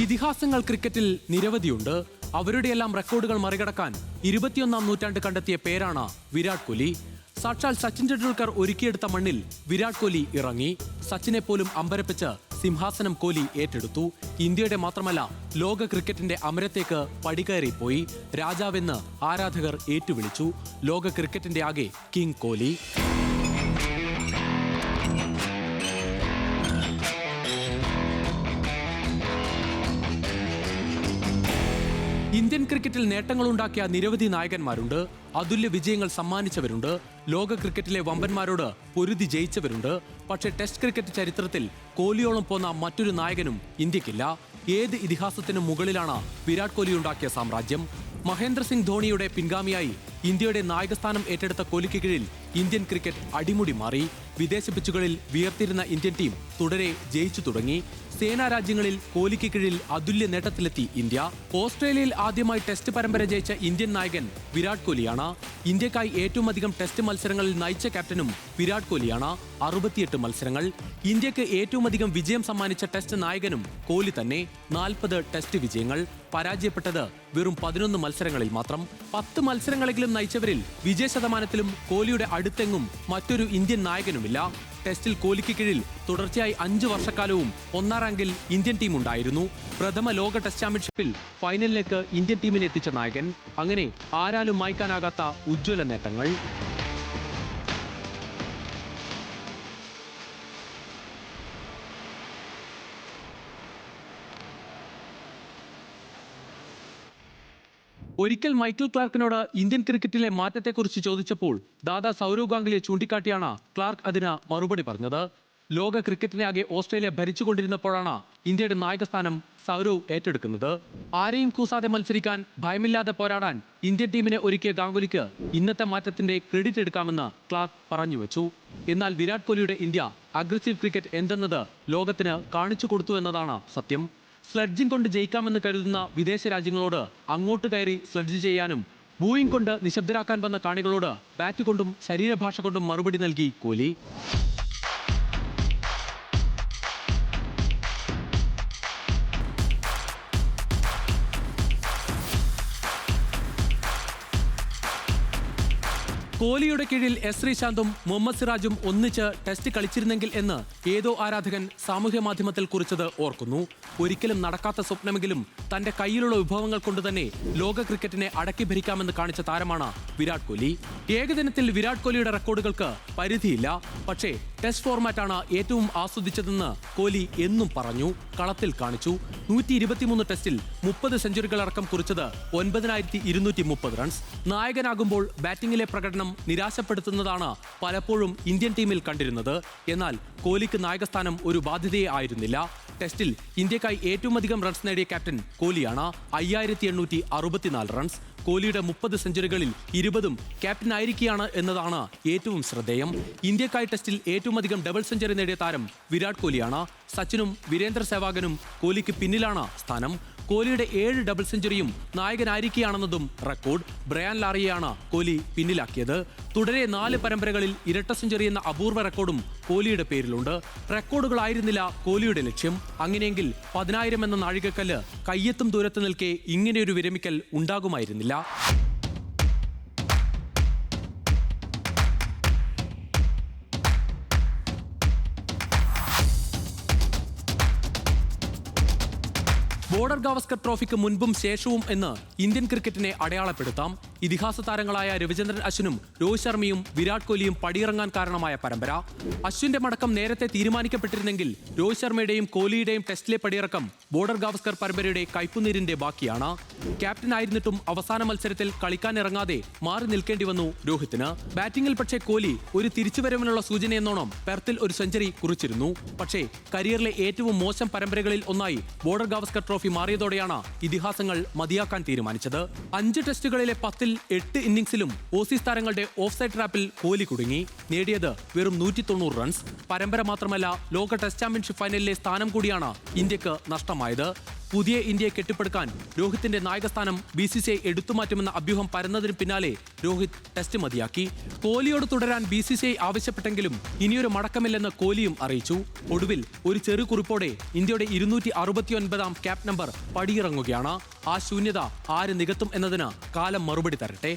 ഇതിഹാസങ്ങൾ ക്രിക്കറ്റിൽ നിരവധിയുണ്ട്. അവരുടെയെല്ലാം റെക്കോർഡുകൾ മറികടക്കാൻ ഇരുപത്തിയൊന്നാം നൂറ്റാണ്ട് കണ്ടെത്തിയ പേരാണ് വിരാട് കോഹ്ലി. സാക്ഷാൽ സച്ചിൻ ടെണ്ടുൽക്കർ ഒരുക്കിയെടുത്ത മണ്ണിൽ വിരാട് കോഹ്ലി ഇറങ്ങി. സച്ചിനെ പോലും അമ്പരപ്പിച്ച് സിംഹാസനം കോഹ്ലി ഏറ്റെടുത്തു. ഇന്ത്യയുടെ മാത്രമല്ല ലോക ക്രിക്കറ്റിന്റെ അമരത്തേക്ക് പടികയറിപ്പോയി. രാജാവെന്ന് ആരാധകർ ഏറ്റുവിളിച്ചു. ലോക ക്രിക്കറ്റിന്റെ ആകെ കിങ് കോഹ്ലി. ഇന്ത്യൻ ക്രിക്കറ്റിൽ നേട്ടങ്ങളുണ്ടാക്കിയ നിരവധി നായകന്മാരുണ്ട്. അതുല്യ വിജയങ്ങൾ സമ്മാനിച്ചവരുണ്ട്. ലോക ക്രിക്കറ്റിലെ വമ്പന്മാരോട് പൊരുതി ജയിച്ചവരുണ്ട്. പക്ഷേ ടെസ്റ്റ് ക്രിക്കറ്റ് ചരിത്രത്തിൽ കോഹ്ലിയോളം പോന്ന മറ്റൊരു നായകനും ഇന്ത്യക്കില്ല. ഏത് ഇതിഹാസത്തിനും മുകളിലാണ് വിരാട് കോഹ്ലി ഉണ്ടാക്കിയ സാമ്രാജ്യം? മഹേന്ദ്ര സിംഗ് ധോണിയുടെ പിൻഗാമിയായി ഇന്ത്യയുടെ നായകസ്ഥാനം ഏറ്റെടുത്ത കോഹ്ലിക്ക് കീഴിൽ ഇന്ത്യൻ ക്രിക്കറ്റ് അടിമുടി മാറി വിദേശ പിച്ചുകളിൽ വിയർത്തിരുന്ന ഇന്ത്യൻ ടീം തുടരെ ജയിച്ചു തുടങ്ങി. സേനാ രാജ്യങ്ങളിൽ കോഹ്ലിക്ക് കീഴിൽ അതുല്യ നേട്ടത്തിലെത്തി ഇന്ത്യ. ഓസ്ട്രേലിയയിൽ ആദ്യമായി ടെസ്റ്റ് പരമ്പര ജയിച്ച ഇന്ത്യൻ നായകൻ വിരാട് കോഹ്ലിയാണ് ഇന്ത്യക്കായി ഏറ്റവും അധികം ടെസ്റ്റ് മത്സരങ്ങളിൽ നയിച്ച ക്യാപ്റ്റനും വിരാട് കോഹ്ലിയാണ് അറുപത്തിയെട്ട് മത്സരങ്ങൾ. ഇന്ത്യയ്ക്ക് ഏറ്റവും അധികം വിജയം സമ്മാനിച്ച ടെസ്റ്റ് നായകനും കോഹ്ലി തന്നെ. നാൽപ്പത് ടെസ്റ്റ് വിജയങ്ങൾ. പരാജയപ്പെട്ടത് വെറും പതിനൊന്ന് മത്സരങ്ങളിൽ മാത്രം. പത്ത് മത്സരങ്ങളെങ്കിലും നയിച്ചവരിൽ വിജയ ശതമാനത്തിലും കോഹ്ലിയുടെ അടുത്തെങ്ങും മറ്റൊരു ഇന്ത്യൻ നായകനുമില്ല. ടെസ്റ്റിൽ കോഹ്ലിക്ക് കീഴിൽ തുടർച്ചയായി അഞ്ചു വർഷക്കാലവും ഒന്നാം റാങ്കിൽ ഇന്ത്യൻ ടീം ഉണ്ടായിരുന്നു. പ്രഥമ ലോക ടെസ്റ്റ് ചാമ്പ്യൻഷിപ്പിൽ ഫൈനലിലേക്ക് ഇന്ത്യൻ ടീമിനെ എത്തിച്ച നായകൻ. അങ്ങനെ ആരാലും മായ്ക്കാനാകാത്ത ഉജ്ജ്വല നേട്ടങ്ങൾ. ഒരിക്കൽ മൈക്കിൾ ക്ലാർക്കിനോട് ഇന്ത്യൻ ക്രിക്കറ്റിലെ മാറ്റത്തെക്കുറിച്ച് ചോദിച്ചപ്പോൾ ദാദാ സൗരവ് ഗാംഗുലിയെ ചൂണ്ടിക്കാട്ടിയാണ് ക്ലാർക്ക് അതിന് മറുപടി പറഞ്ഞത്. ലോക ക്രിക്കറ്റിനെ ആകെ ഓസ്ട്രേലിയ ഭരിച്ചുകൊണ്ടിരുന്നപ്പോഴാണ് ഇന്ത്യയുടെ നായകസ്ഥാനം സൗരവ് ഏറ്റെടുക്കുന്നത്. ആരെയും കൂസാതെ മത്സരിക്കാൻ ഭയമില്ലാതെ പോരാടാൻ ഇന്ത്യൻ ടീമിനെ ഒരുക്കിയ ഗാംഗുലിക്ക് ഇന്നത്തെ മാറ്റത്തിന്റെ ക്രെഡിറ്റ് എടുക്കാമെന്ന് ക്ലാർക്ക് പറഞ്ഞു വെച്ചു. എന്നാൽ വിരാട് കോഹ്ലിയുടെ ഇന്ത്യ അഗ്രസീവ് ക്രിക്കറ്റ് എന്തെന്നത് ലോകത്തിന് കാണിച്ചു കൊടുത്തു എന്നതാണ് സത്യം. സ്ലഡ്ജിംഗ് കൊണ്ട് ജയിക്കാമെന്ന് കരുതുന്ന വിദേശ രാജ്യങ്ങളോട് അങ്ങോട്ട് കയറി സ്ലഡ്ജ് ചെയ്യാനും ബൂയിങ് കൊണ്ട് നിശബ്ദരാക്കാൻ വന്ന കാണികളോട് ബാറ്റ് കൊണ്ടും ശരീരഭാഷ കൊണ്ടും മറുപടി നൽകി കോഹ്ലി. കോഹ്ലിയുടെ കീഴിൽ എസ് ശ്രീശാന്തും മുഹമ്മദ് സിറാജും ഒന്നിച്ച് ടെസ്റ്റ് കളിച്ചിരുന്നെങ്കിൽ എന്ന് ഏതോ ആരാധകൻ സാമൂഹ്യ മാധ്യമത്തിൽ കുറിച്ചത് ഓർക്കുന്നു. ഒരിക്കലും നടക്കാത്ത സ്വപ്നമെങ്കിലും തന്റെ കയ്യിലുള്ള വിഭവങ്ങൾ കൊണ്ട് തന്നെ ലോക ക്രിക്കറ്റിനെ അടക്കി ഭരിക്കാമെന്ന് കാണിച്ച താരമാണ് വിരാട് കോഹ്ലി. ഏകദിനത്തിൽ വിരാട് കോഹ്ലിയുടെ റെക്കോർഡുകൾക്ക് പരിധിയില്ല. പക്ഷേ ടെസ്റ്റ് ഫോർമാറ്റാണ് ഏറ്റവും ആസ്വദിച്ചതെന്ന് കോഹ്ലി എന്നും പറഞ്ഞു കളത്തിൽ കാണിച്ചു. നൂറ്റി ഇരുപത്തിമൂന്ന് ടെസ്റ്റിൽ മുപ്പത് സെഞ്ചുറികളടക്കം കുറിച്ചത് ഒൻപതിനായിരത്തി ഇരുന്നൂറ്റി മുപ്പത് റൺസ് നായകനാകുമ്പോൾ ബാറ്റിംഗിലെ പ്രകടനം നിരാശപ്പെടുത്തുന്നതാണ് പലപ്പോഴും ഇന്ത്യൻ ടീമിൽ കണ്ടിരുന്നത്. എന്നാൽ കോഹ്ലിക്ക് നായകസ്ഥാനം ഒരു ബാധ്യതയെ ആയിരുന്നില്ല. ടെസ്റ്റിൽ ഇന്ത്യക്കായി ഏറ്റവും അധികം റൺസ് നേടിയ ക്യാപ്റ്റൻ കോഹ്ലിയാണ്. അയ്യായിരത്തി എണ്ണൂറ്റി അറുപത്തിനാല് റൺസ് കോഹ്ലിയുടെ മുപ്പത് സെഞ്ചുറികളിൽ ഇരുപതും ക്യാപ്റ്റൻ ആയിരിക്കുകയാണ് എന്നതാണ് ഏറ്റവും ശ്രദ്ധേയം. ഇന്ത്യക്കായി ടെസ്റ്റിൽ ഏറ്റവും അധികം ഡബിൾ സെഞ്ചുറി നേടിയ താരം വിരാട് കോഹ്ലിയാണ്. സച്ചിനും വീരേന്ദ്ര സെവാഗനും കോഹ്ലിക്ക് പിന്നിലാണ് സ്ഥാനം. കോഹ്ലിയുടെ ഏഴ് ഡബിൾ സെഞ്ചുറിയും നായകനായിരിക്കുകയാണെന്നതും റെക്കോർഡ് ബ്രയാൻ ലാറിയെയാണ് കോഹ്ലി പിന്നിലാക്കിയത്. തുടരെ നാല് പരമ്പരകളിൽ ഇരട്ട സെഞ്ചുറി എന്ന അപൂർവ റെക്കോർഡും കോഹ്ലിയുടെ പേരിലുണ്ട്. റെക്കോർഡുകളായിരുന്നില്ല കോഹ്ലിയുടെ ലക്ഷ്യം. അങ്ങനെയെങ്കിൽ പതിനായിരം എന്ന നാഴികക്കല്ല് കയ്യെത്തും ദൂരത്ത് നിൽക്കെ ഇങ്ങനെയൊരു വിരമിക്കൽ ഉണ്ടാകുമായിരുന്നില്ല. ബോർഡർ ഗാവസ്കർ ട്രോഫിക്ക് മുൻപും ശേഷവും എന്ന് ഇന്ത്യൻ ക്രിക്കറ്റിനെ അടയാളപ്പെടുത്താം. ഇതിഹാസ താരങ്ങളായ രവിചന്ദ്രൻ അശ്വിനും രോഹിത് ശർമ്മയും വിരാട് കോഹ്ലിയും പടിയിറങ്ങാൻ കാരണമായ പരമ്പര. അശ്വിന്റെ മടക്കം നേരത്തെ തീരുമാനിക്കപ്പെട്ടിരുന്നെങ്കിൽ രോഹിത് ശർമ്മയുടെയും കോഹ്ലിയുടെയും ടെസ്റ്റിലെ പടിയിറക്കം ബോർഡർ ഗാവസ്കർ പരമ്പരയുടെ കൈപ്പുനീരിന്റെ ബാക്കിയാണ്. ക്യാപ്റ്റൻ ആയിരുന്നിട്ടും അവസാന മത്സരത്തിൽ കളിക്കാനിറങ്ങാതെ മാറി നിൽക്കേണ്ടി വന്നു രോഹിത്തിന്. ബാറ്റിംഗിൽ പക്ഷേ കോഹ്ലി ഒരു തിരിച്ചുവരവിനുള്ള സൂചനയെന്നോണം പെർത്തിൽ ഒരു സെഞ്ചുറി കുറിച്ചിരുന്നു. പക്ഷേ കരിയറിലെ ഏറ്റവും മോശം പരമ്പരകളിൽ ഒന്നായി ബോർഡർ ഗാവസ്കർ ട്രോഫി മാറിയതോടെയാണ് ഇതിഹാസങ്ങൾ മതിയാക്കാൻ തീരുമാനിച്ചത്. അഞ്ച് ടെസ്റ്റുകളിലെ പത്തിൽ എട്ട് ഇന്നിംഗ്സിലും ഓസീസ് താരങ്ങളുടെ ഓഫ് സൈഡ് ട്രാപ്പിൽ കോഹ്ലി കുടുങ്ങി. നേടിയത് വെറും നൂറ്റി തൊണ്ണൂറ് റൺസ് പരമ്പര മാത്രമല്ല ലോക ടെസ്റ്റ് ചാമ്പ്യൻഷിപ്പ് ഫൈനലിലെ സ്ഥാനം കൂടിയാണ് ഇന്ത്യയ്ക്ക് നഷ്ടമായത്. പുതിയ ഇന്ത്യയെ കെട്ടിപ്പടുക്കാൻ രോഹിത്തിന്റെ നായകസ്ഥാനം ബി സി സി ഐ എടുത്തുമാറ്റുമെന്ന അഭ്യൂഹം പരന്നതിന് പിന്നാലെ രോഹിത് ടെസ്റ്റ് മതിയാക്കി. കോഹ്ലിയോട് തുടരാൻ ബി സി സി ഐ ആവശ്യപ്പെട്ടെങ്കിലും ഇനിയൊരു മടക്കമില്ലെന്ന് കോഹ്ലിയും അറിയിച്ചു. ഒടുവിൽ ഒരു ചെറു കുറിപ്പോടെ ഇന്ത്യയുടെ ഇരുന്നൂറ്റി അറുപത്തിയൊൻപതാം ക്യാപ് നമ്പർ പടിയിറങ്ങുകയാണ്. ആ ശൂന്യത ആര് നികത്തും എന്നതിന് കാലം മറുപടി തരട്ടെ.